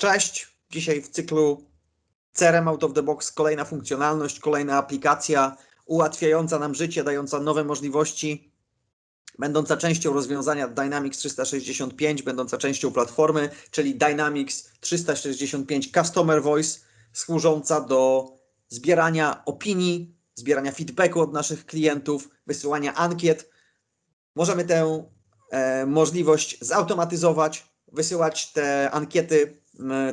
Cześć, dzisiaj w cyklu CRM Out of the Box kolejna funkcjonalność, kolejna aplikacja ułatwiająca nam życie, dająca nowe możliwości, będąca częścią rozwiązania Dynamics 365, będąca częścią platformy, czyli Dynamics 365 Customer Voice, służąca do zbierania opinii, zbierania feedbacku od naszych klientów, wysyłania ankiet. Możemy tę e, możliwość zautomatyzować, wysyłać te ankiety,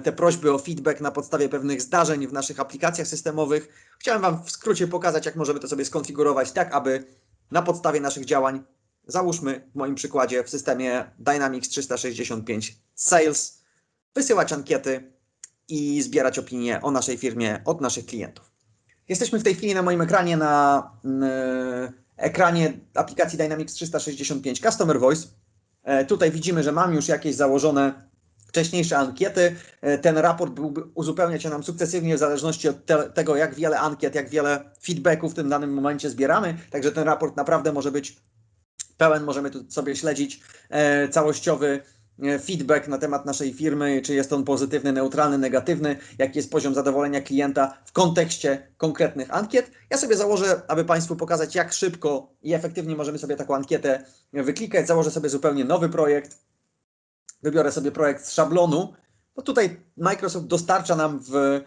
te prośby o feedback na podstawie pewnych zdarzeń w naszych aplikacjach systemowych. Chciałem Wam w skrócie pokazać, jak możemy to sobie skonfigurować tak, aby na podstawie naszych działań, załóżmy w moim przykładzie w systemie Dynamics 365 Sales, wysyłać ankiety i zbierać opinie o naszej firmie od naszych klientów. Jesteśmy w tej chwili na moim ekranie, na mm, ekranie aplikacji Dynamics 365 Customer Voice. E, Tutaj widzimy, że mam już jakieś założone wcześniejsze ankiety. E, Ten raport byłby uzupełniać się nam sukcesywnie w zależności od te, tego, jak wiele ankiet, jak wiele feedbacków w tym danym momencie zbieramy. Także ten raport naprawdę może być pełen. Możemy tu sobie śledzić e, całościowy e, feedback na temat naszej firmy, czy jest on pozytywny, neutralny, negatywny, jaki jest poziom zadowolenia klienta w kontekście konkretnych ankiet. Ja sobie założę, aby Państwu pokazać, jak szybko i efektywnie możemy sobie taką ankietę wyklikać. Założę sobie zupełnie nowy projekt. Wybiorę sobie projekt z szablonu, bo tutaj Microsoft dostarcza nam w e,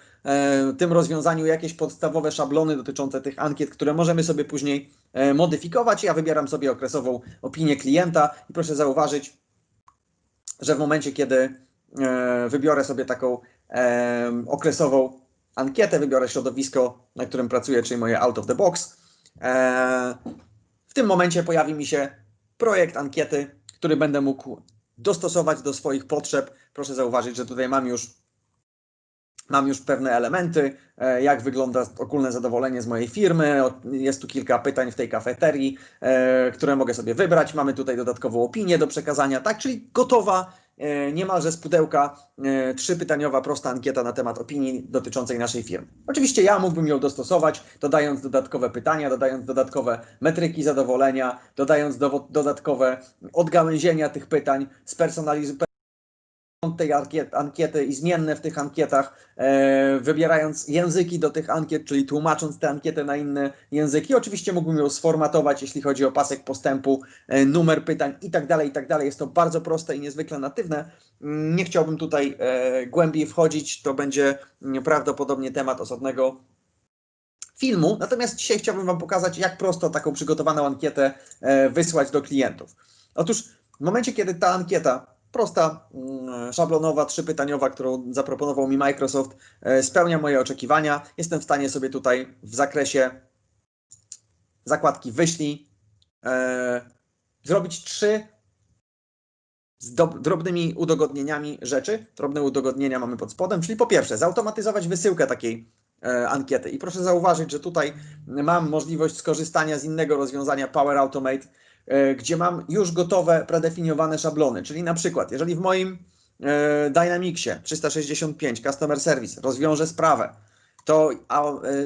tym rozwiązaniu jakieś podstawowe szablony dotyczące tych ankiet, które możemy sobie później e, modyfikować. Ja wybieram sobie okresową opinię klienta i proszę zauważyć, że w momencie, kiedy e, wybiorę sobie taką okresową ankietę, wybiorę środowisko, na którym pracuję, czyli moje out of the box, w tym momencie pojawi mi się projekt ankiety, który będę mógł dostosować do swoich potrzeb. Proszę zauważyć, że tutaj mam już Mam już pewne elementy, e, jak wygląda ogólne zadowolenie z mojej firmy. Jest tu kilka pytań w tej kafeterii, e, które mogę sobie wybrać. Mamy tutaj dodatkową opinię do przekazania, tak? Czyli gotowa, niemalże z pudełka, e, trzypytaniowa, prosta ankieta na temat opinii dotyczącej naszej firmy. Oczywiście ja mógłbym ją dostosować, dodając dodatkowe pytania, dodając dodatkowe metryki zadowolenia, dodając dodatkowe odgałęzienia tych pytań, spersonalizując tej ankiet, ankiety i zmienne w tych ankietach, e, wybierając języki do tych ankiet, czyli tłumacząc tę ankietę na inne języki. Oczywiście mógłbym ją sformatować, jeśli chodzi o pasek postępu, e, numer pytań i tak dalej, i tak. Jest to bardzo proste i niezwykle natywne. Mm, Nie chciałbym tutaj e, głębiej wchodzić, to będzie mm, prawdopodobnie temat osobnego filmu. Natomiast dzisiaj chciałbym Wam pokazać, jak prosto taką przygotowaną ankietę wysłać do klientów. Otóż w momencie, kiedy ta ankieta prosta, mm, szablonowa, trzypytaniowa, którą zaproponował mi Microsoft, e, spełnia moje oczekiwania. Jestem w stanie sobie tutaj w zakresie zakładki wyślij e, zrobić trzy z drobnymi udogodnieniami rzeczy. Drobne udogodnienia mamy pod spodem, czyli po pierwsze zautomatyzować wysyłkę takiej e, ankiety. I proszę zauważyć, że tutaj mam możliwość skorzystania z innego rozwiązania Power Automate, e, gdzie mam już gotowe, predefiniowane szablony. Czyli na przykład, jeżeli w moim e, Dynamicsie 365 Customer Service rozwiążę sprawę, to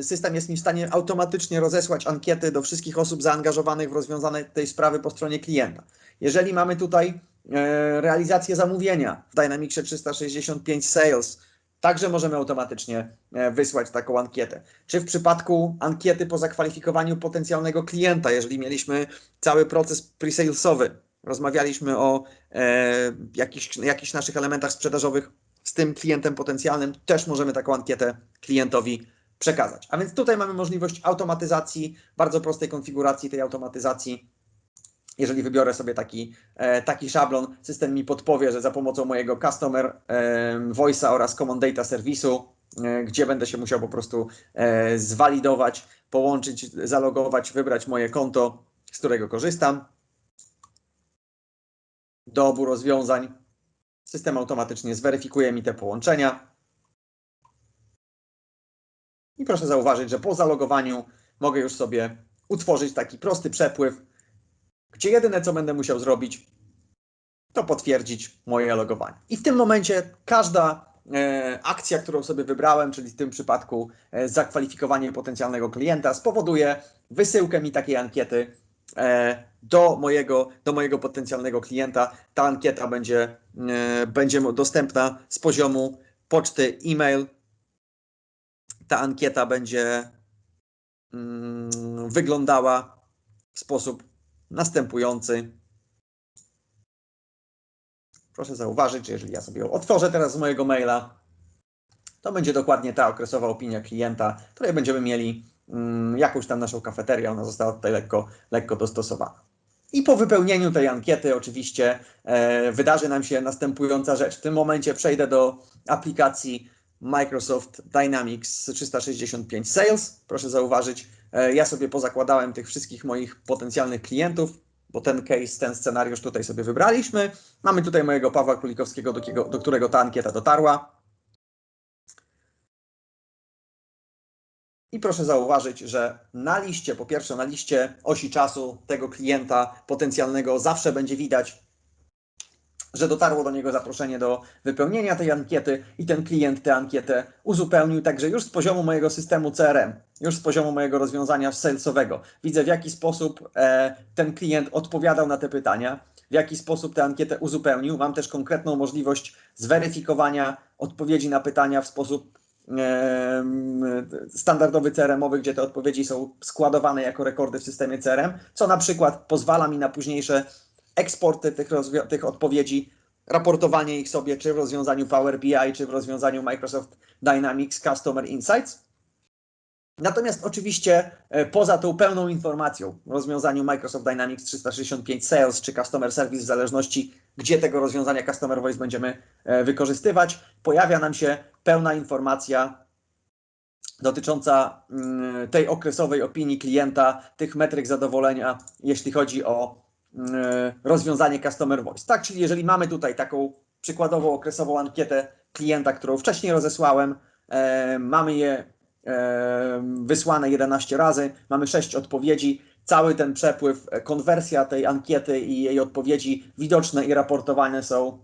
system jest mi w stanie automatycznie rozesłać ankiety do wszystkich osób zaangażowanych w rozwiązanie tej sprawy po stronie klienta. Jeżeli mamy tutaj realizację zamówienia w Dynamicsie 365 Sales, także możemy automatycznie e, wysłać taką ankietę. Czy w przypadku ankiety po zakwalifikowaniu potencjalnego klienta, jeżeli mieliśmy cały proces pre-salesowy, rozmawialiśmy o e, jakichś, jakichś naszych elementach sprzedażowych z tym klientem potencjalnym, też możemy taką ankietę klientowi przekazać. A więc tutaj mamy możliwość automatyzacji, bardzo prostej konfiguracji tej automatyzacji. Jeżeli wybiorę sobie taki, e, taki szablon, system mi podpowie, że za pomocą mojego Customer Voice'a oraz Common Data Serwisu, e, gdzie będę się musiał po prostu e, zwalidować, połączyć, zalogować, wybrać moje konto, z którego korzystam. Do obu rozwiązań system automatycznie zweryfikuje mi te połączenia. I proszę zauważyć, że po zalogowaniu mogę już sobie utworzyć taki prosty przepływ, gdzie jedyne co będę musiał zrobić, to potwierdzić moje logowanie. I w tym momencie każda e, akcja, którą sobie wybrałem, czyli w tym przypadku e, zakwalifikowanie potencjalnego klienta, spowoduje wysyłkę mi takiej ankiety e, do mojego, do mojego potencjalnego klienta. Ta ankieta będzie, e, będzie dostępna z poziomu poczty, e-mail. Ta ankieta będzie mm, wyglądała w sposób następujący. Proszę zauważyć, że jeżeli ja sobie ją otworzę teraz z mojego maila, to będzie dokładnie ta okresowa opinia klienta, której będziemy mieli mm, jakąś tam naszą kafeterię. Ona została tutaj lekko, lekko dostosowana. I po wypełnieniu tej ankiety oczywiście e, wydarzy nam się następująca rzecz. W tym momencie przejdę do aplikacji Microsoft Dynamics 365 Sales. Proszę zauważyć, e, ja sobie pozakładałem tych wszystkich moich potencjalnych klientów, bo ten case, ten scenariusz tutaj sobie wybraliśmy. Mamy tutaj mojego Pawła Królikowskiego, do, kiego, do którego ta ankieta dotarła. I proszę zauważyć, że na liście, po pierwsze na liście osi czasu tego klienta potencjalnego zawsze będzie widać, że dotarło do niego zaproszenie do wypełnienia tej ankiety i ten klient tę ankietę uzupełnił, także już z poziomu mojego systemu CRM, już z poziomu mojego rozwiązania salesowego. Widzę w jaki sposób e, ten klient odpowiadał na te pytania, w jaki sposób tę ankietę uzupełnił. Mam też konkretną możliwość zweryfikowania odpowiedzi na pytania w sposób standardowy CRM-owy, gdzie te odpowiedzi są składowane jako rekordy w systemie CRM, co na przykład pozwala mi na późniejsze eksporty tych, tych odpowiedzi, raportowanie ich sobie czy w rozwiązaniu Power BI, czy w rozwiązaniu Microsoft Dynamics Customer Insights. Natomiast oczywiście e, poza tą pełną informacją w rozwiązaniu Microsoft Dynamics 365 Sales czy Customer Service, w zależności gdzie tego rozwiązania Customer Voice będziemy e, wykorzystywać, pojawia nam się pełna informacja dotycząca mm, tej okresowej opinii klienta, tych metryk zadowolenia, jeśli chodzi o rozwiązanie Customer Voice. Tak, czyli jeżeli mamy tutaj taką przykładową okresową ankietę klienta, którą wcześniej rozesłałem, e, mamy je wysłane 11 razy, mamy 6 odpowiedzi. Cały ten przepływ, e, konwersja tej ankiety i jej odpowiedzi widoczne i raportowane są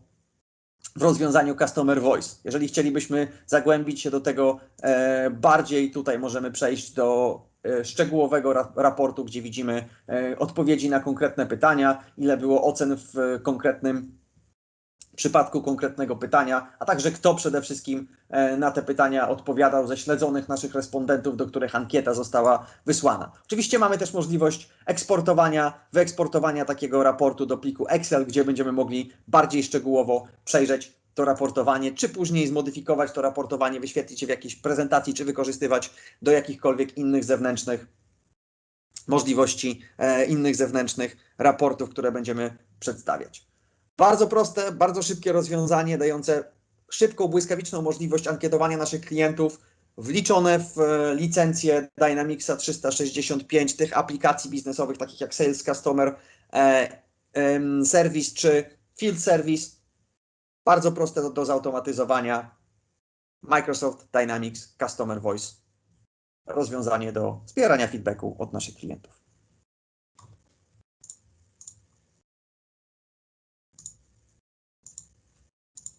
w rozwiązaniu Customer Voice. Jeżeli chcielibyśmy zagłębić się do tego e, bardziej, tutaj możemy przejść do e, szczegółowego raportu, gdzie widzimy odpowiedzi na konkretne pytania, ile było ocen w konkretnym przypadku konkretnego pytania, a także kto przede wszystkim e, na te pytania odpowiadał ze śledzonych naszych respondentów, do których ankieta została wysłana. Oczywiście mamy też możliwość eksportowania, wyeksportowania takiego raportu do pliku Excel, gdzie będziemy mogli bardziej szczegółowo przejrzeć to raportowanie, czy później zmodyfikować to raportowanie, wyświetlić je w jakiejś prezentacji, czy wykorzystywać do jakichkolwiek innych zewnętrznych możliwości, e, innych zewnętrznych raportów, które będziemy przedstawiać. Bardzo proste, bardzo szybkie rozwiązanie dające szybką, błyskawiczną możliwość ankietowania naszych klientów, wliczone w e, licencję Dynamicsa 365 tych aplikacji biznesowych, takich jak Sales Customer e, Service czy Field Service. Bardzo proste do, do zautomatyzowania. Microsoft Dynamics Customer Voice. Rozwiązanie do zbierania feedbacku od naszych klientów.